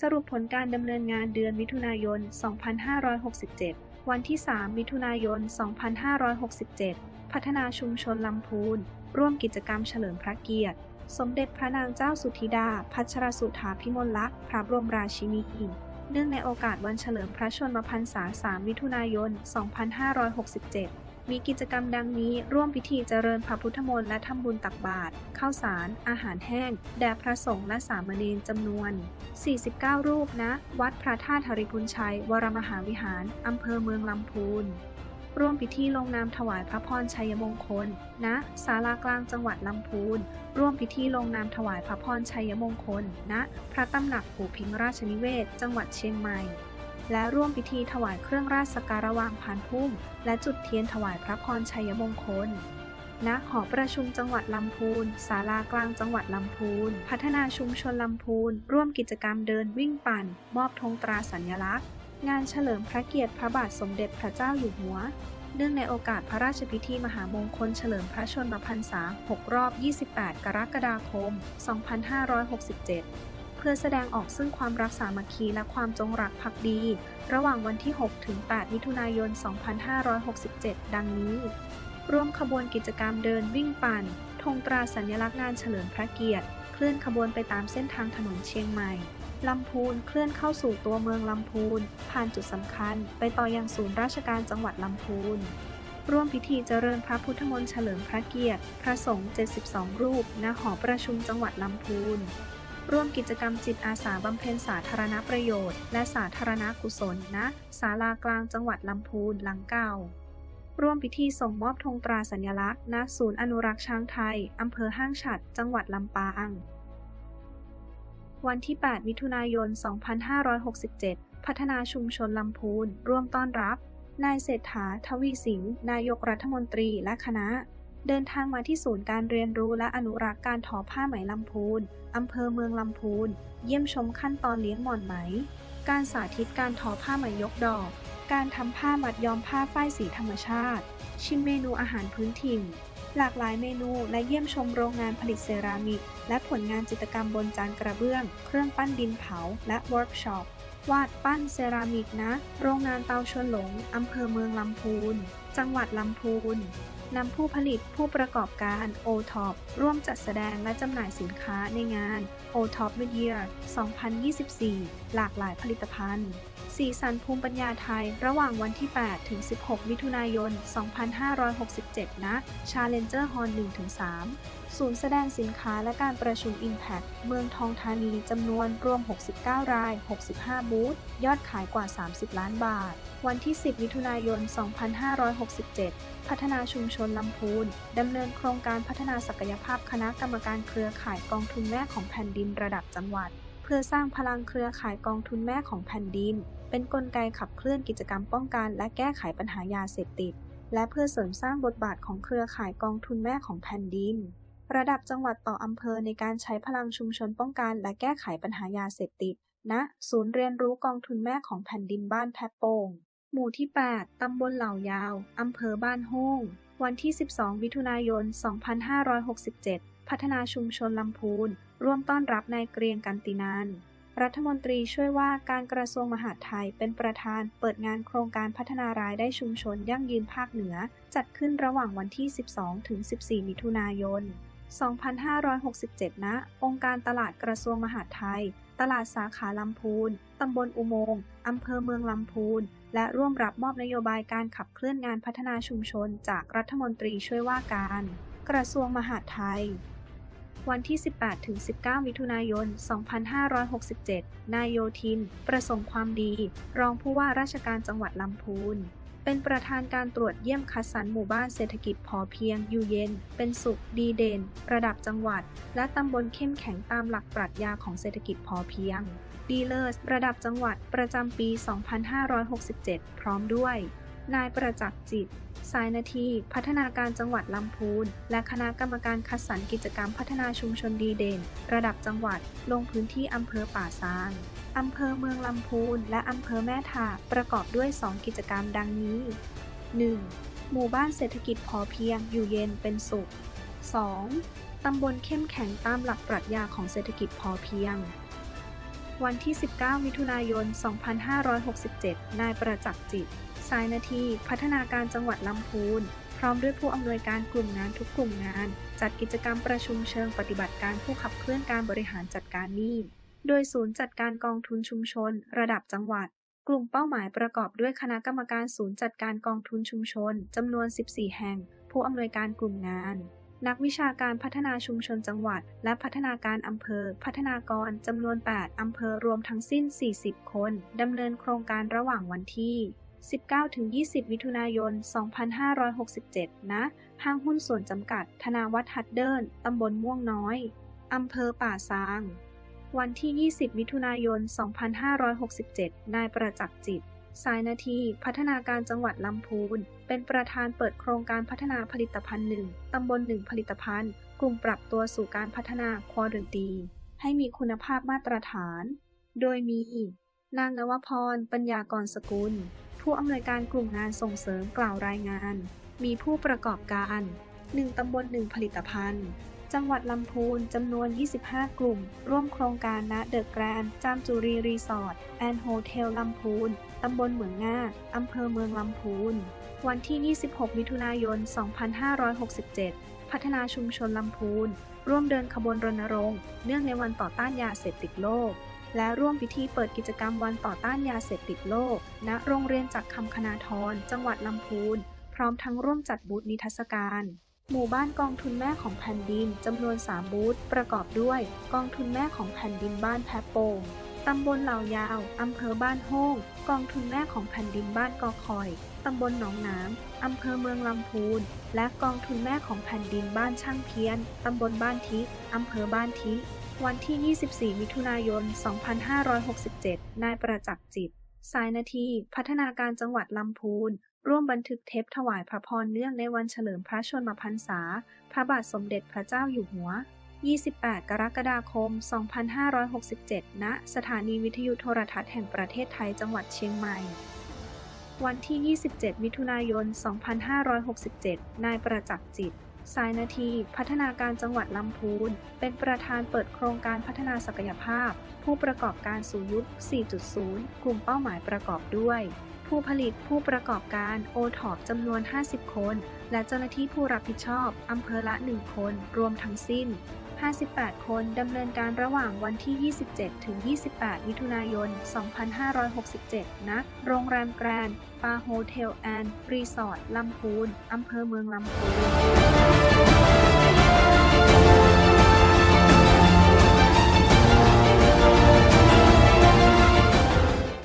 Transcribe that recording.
สรุปผลการดำเนินงานเดือนมิถุนายน 2567 วันที่ 3 มิถุนายน 2567 พัฒนาชุมชนลำพูน ร่วมกิจกรรมเฉลิมพระเกียรติ สมเด็จพระนางเจ้าสุธิดา พัชรสุธาพิมลลักษณ์ พระบรมราชินีเนื่องในโอกาสวันเฉลิมพระชนมพรรษา 3 มิถุนายน 2567 มีกิจกรรมดังนี้ ร่วมพิธีเจริญพระพุทธมนต์และทำบุญตักบาตรข้าวสาร อาหารแห้ง แด่พระสงฆ์และสามเณรจำนวน 49 รูปณวัดพระธาตุหริพุนชัย วรมหาวิหาร อำเภอเมืองลำพูนร่วมพิธีลงนามถวายพระพรชัยมงคลณศาลากลางจังหวัดลำพูน ร่วมพิธีลงนามถวายพระพรชัยมงคลณพระตำหนักปู่พิงราชนิเวศ จังหวัดเชียงใหม่ และร่วมพิธีถวายเครื่องราชสกการะวางพานพุ่ม และจุดเทียนถวายพระพรชัยมงคลณหอประชุมจังหวัดลำพูน ศาลากลางจังหวัดลำพูน พัฒนาชุมชนลำพูน ร่วมกิจกรรมเดินวิ่งปั่น มอบธงตราสัญลักษณ์ งานเฉลิมพระเกียรติพระบาทสมเด็จพระเจ้าอยู่หัว เนื่องในโอกาสพระราชพิธีมหามงคลเฉลิมพระชนมพรรษา 6 รอบ 28 กรกฎาคม 2567 เพื่อแสดงออกซึ่งความรักสามัคคีและความจงรักภักดี ระหว่างวันที่ 6 ถึง 8 มิถุนายน 2567 ดังนี้ ร่วมขบวนกิจกรรมเดินวิ่งปั่น ธงตราสัญลักษณ์งานเฉลิมพระเกียรติ เคลื่อนขบวนไปตามเส้นทางถนนเชียงใหม่ลำพูนเคลื่อนเข้าสู่ตัวเมืองลำพูน ผ่านจุดสำคัญ ไปต่อยังศูนย์ราชการจังหวัดลำพูน ร่วมพิธีเจริญพระพุทธมนต์เฉลิมพระเกียรติ พระสงฆ์ 72 รูป ณ หอประชุมจังหวัดลำพูน ร่วมกิจกรรมจิตอาสาบำเพ็ญสาธารณประโยชน์ และสาธารณกุศลณศาลากลางจังหวัดลำพูนหลังเก่า ร่วมพิธีส่งมอบธงตราสัญลักษณ์ณศูนย์อนุรักษ์ช้างไทยอำเภอห้างฉัด จังหวัดลำปางวันที่ 8 มิถุนายน 2567 พัฒนาชุมชนลำพูน ร่วมต้อนรับ นายเศรษฐา ทวีสิน นายกรัฐมนตรีและคณะ เดินทางมาที่ศูนย์การเรียนรู้และอนุรักษ์การทอผ้าไหมลำพูน อำเภอเมืองลำพูน เยี่ยมชมขั้นตอนเลี้ยงหม่อนไหม การสาธิตการทอผ้าไหมยกดอก การทำผ้ามัดย้อมผ้าฝ้ายสีธรรมชาติ ชิมเมนูอาหารพื้นถิ่น หลากหลายเมนูและเยี่ยมชมโรงงานผลิตเซรามิก และผลงานจิตรกรรมบนจานกระเบื้อง เครื่องปั้นดินเผา และเวิร์กช็อป วาดปั้นเซรามิกนะ โรงงานเตาชวนหลง อำเภอเมืองลำพูนจังหวัดลำพูนนำผู้ผลิตผู้ประกอบการ o t o p ร่วมจัดแสดงและจำหน่ายสินค้าในงาน o t o p Mid Year 2024 หลากหลายผลิตภัณฑ์ สีสันภูมิปัญญาไทยระหว่างวันที่ 8 ถึง 16 มิถุนายน 2567 ณ Challenger Hall 1-3 ศูนย์แสดงสินค้าและการประชุม Impact เมืองทองธานีจำนวนรวม 69 ราย 65 บูธ ยอดขายกว่า 30 ล้านบาท วันที่ 10 มิถุนายน 2567 พัฒนาชุมชนลำพูน ดำเนินโครงการพัฒนาศักยภาพคณะกรรมการเครือข่ายกองทุนแม่ของแผ่นดินระดับจังหวัด เพื่อสร้างพลังเครือข่ายกองทุนแม่ของแผ่นดิน เป็นนกลไกขับเคลื่อนกิจกรรมป้องกัน และแก้ไขปัญหายาเสพติด และเพื่อเสริมสร้างบทบาทของเครือข่ายกองทุนแม่ของแผ่นดิน ระดับจังหวัดต่ออำเภอในการใช้พลังชุมชนป้องกันและแก้ไขปัญหายาเสพติดณศูนย์เรียนรู้กองทุนแม่ของแผ่นดินบ้านแพะโป่ง หมู่ที่ 8 ตำบลเหล่ายาว อำเภอบ้านโฮ่งวันที่ 12มิถุนายน 2567 พัฒนาชุมชนลำพูน ร่วมต้อนรับนายเกรียงกันตินาน รัฐมนตรีช่วยว่าการกระทรวงมหาดไทยเป็นประธานเปิดงานโครงการพัฒนารายได้ชุมชนยั่งยืนภาคเหนือ จัดขึ้นระหว่างวันที่ 12 ถึง 14 มิถุนายน 2567 ณ องค์การตลาดกระทรวงมหาดไทย ตลาดสาขาลำพูน ตำบลอุโมงค์ อำเภอเมืองลำพูน และร่วมรับมอบนโยบายการขับเคลื่อนงานพัฒนาชุมชนจากรัฐมนตรีช่วยว่าการ กระทรวงมหาดไทย วันที่ 18-19 มิถุนายน 2567 นายโยธิน ประสงค์ความดี รองผู้ว่าราชการจังหวัดลำพูนเป็นประธานการตรวจเยี่ยมคัดสรรหมู่บ้านเศรษฐกิจพอเพียง อยู่เย็น เป็นสุข ดีเด่น ระดับจังหวัด และตำบลเข้มแข็งตามหลักปรัชญาของเศรษฐกิจพอเพียง ดีเลิศระดับจังหวัดประจำปี 2567 พร้อมด้วย นายประจักษ์จิตสายนาทีพัฒนาการจังหวัดลำพูน และคณะกรรมการคัดสรรกิจกรรมพัฒนาชุมชนดีเด่น ระดับจังหวัด ลงพื้นที่อำเภอป่าซางอำเภอเมืองลำพูน และอำเภอแม่ทาประกอบด้วย 2 กิจกรรมดังนี้ 1. หมู่บ้านเศรษฐกิจพอเพียงอยู่เย็นเป็นสุข 2. ตำบลเข้มแข็งตามหลักปรัชญาของเศรษฐกิจพอเพียง วันที่ 19 มิถุนายน 2567 นายประจักษ์จิต สายนาทีพัฒนาการจังหวัดลำพูน พร้อมด้วยผู้อำนวยการกลุ่มงานทุกกลุ่มงาน จัดกิจกรรมประชุมเชิงปฏิบัติการผู้ขับเคลื่อนการบริหารจัดการหนี้ โดยศูนย์จัดการกองทุนชุมชน ระดับจังหวัดกลุ่มเป้าหมายประกอบด้วยคณะกรรมการศูนย์จัดการกองทุนชุมชนจำนวน 14 แห่ง ผู้อำนวยการกลุ่มงาน นักวิชาการพัฒนาชุมชนจังหวัด และพัฒนาการอำเภอ พัฒนากรจำนวน 8 อำเภอรวมทั้งสิ้น 40 คนดำเนินโครงการระหว่างวันที่ 19-20 มิถุนายน 2567 ณ ห้างหุ้นส่วนจำกัด ธนาวัฒน์ฮัดเดิลตำบลม่วงน้อย อำเภอป่าซาง วันที่ 20 มิถุนายน 2567 นายประจักษ์จิต สายนาทีพัฒนาการจังหวัดลำพูน เป็นประธานเปิดโครงการพัฒนาผลิตภัณฑ์หนึ่งตำบลหนึ่งผลิตภัณฑ์ กลุ่มปรับตัวสู่การพัฒนาควอเรนตีให้มีคุณภาพมาตรฐาน โดยมี นางนวพร ปัญญากรสกุล ผู้อำนวยการกลุ่มงานส่งเสริมกล่าวรายงาน มีผู้ประกอบการ 1ตำบล1ผลิตภัณฑ์ จังหวัดลำพูนจำนวน 25 กลุ่ม ร่วมโครงการณเดอะแกรนด์จามจุรีรีสอร์ทแอนด์โฮเทลลำพูนตำบลเหมืองงาอำเภอเมืองลำพูน วันที่ 26 มิถุนายน 2567 พัฒนาชุมชนลำพูน ร่วมเดินขบวนรณรงค์ เนื่องในวันต่อต้านยาเสพติดโลก และร่วมพิธีเปิดกิจกรรมวันต่อต้านยาเสพติดโลก ณ โรงเรียนจักรคำคณาทร จังหวัดลำพูน พร้อมทั้งร่วมจัดบูธนิทรรศการ หมู่บ้านกองทุนแม่ของแผ่นดินจำนวน 3 บูธประกอบด้วย กองทุนแม่ของแผ่นดินบ้านแพโป่งตำบลเหล่ายาวอำเภอบ้านโฮงกองทุนแม่ของแผ่นดินบ้านกอคอยตำบลหนองน้ำอำเภอเมืองลำพูน และกองทุนแม่ของแผ่นดินบ้านช่างเพียนตำบลบ้านทิอำเภอบ้านทิวันที่ 24 มิถุนายน 2567 นายประจักษ์จิต สายนาที พัฒนาการจังหวัดลำพูน ร่วมบันทึกเทปถวายพระพรเนื่องในวันเฉลิมพระชนมพรรษา พระบาทสมเด็จพระเจ้าอยู่หัว 28 กรกฎาคม 2567 ณ สถานีวิทยุโทรทัศน์แห่งประเทศไทยจังหวัดเชียงใหม่ วันที่ 27 มิถุนายน 2567 นายประจักษ์จิตสายนาที พัฒนาการจังหวัดลำพูน เป็นประธานเปิดโครงการพัฒนาศักยภาพ ผู้ประกอบการสู่ยุค 4.0 กลุ่มเป้าหมายประกอบด้วย ผู้ผลิตผู้ประกอบการโอทอปจำนวน 50 คน และเจ้าหน้าที่ผู้รับผิดชอบอำเภอละ 1 คน รวมทั้งสิ้น 58 คนดำเนินการระหว่างวันที่ 27 ถึง 28 มิถุนายน 2567 ณ โรงแรมแกรนด์ปาโฮเทลแอนด์รีสอร์ทลำพูน อำเภอเมืองลำพูน